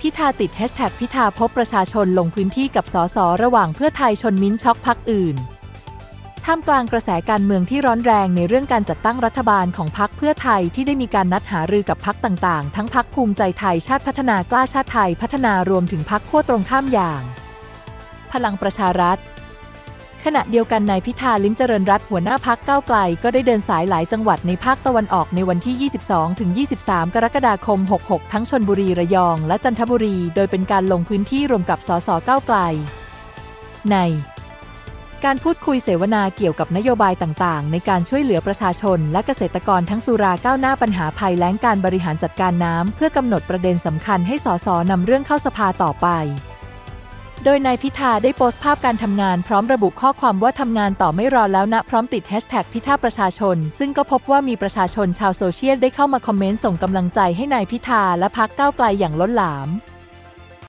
พิธาติดแฮชแท็กพิธาพบประชาชนลงพื้นที่กับสสระหว่างเพื่อไทยชนมิ้นช็อกพักอื่น ท่ามกลางกระแสการเมืองที่ร้อนแรงในเรื่องการจัดตั้งรัฐบาลของพักเพื่อไทยที่ได้มีการนัดหารือกับพักต่างๆ ทั้งพักภูมิใจไทยชาติพัฒนากล้าชาติไทยพัฒนารวมถึงพักขั้วตรงข้ามอย่าง พลังประชารัฐ ขณะเดียวกันนายพิธาลิ้มเจริญรัตหัวหน้าพักก้าวไกล ก็ได้เดินสายหลายจังหวัดในภาคตะวันออกในวันที่ 22ถึง23 กรกฎาคม 66 ทั้งชนบุรีระยอง และจันทบุรี โดยเป็นการลงพื้นที่รวมกับสสก้าวไกล ในการพูดคุยเสวนาเกี่ยวกับนโยบายต่างๆ ในการช่วยเหลือประชาชน และเกษตรกรทั้งสุราก้าวหน้าปัญหาภัยแล้งการบริหารจัดการน้ำเพื่อกำหนดประเด็นสำคัญให้สสนำเรื่องเข้าสภาต่อไป โดยนายพิธาได้โพสต์ภาพการทำงานพร้อมระบุข้อความว่าทำงานต่อไม่รอแล้วนะ พร้อมติดแฮชแท็กพิธาประชาชน ซึ่งก็พบว่ามีประชาชนชาวโซเชียลได้เข้ามาคอมเมนต์ส่งกำลังใจให้นายพิธาและพักก้าวไกลอย่างล้นหลาม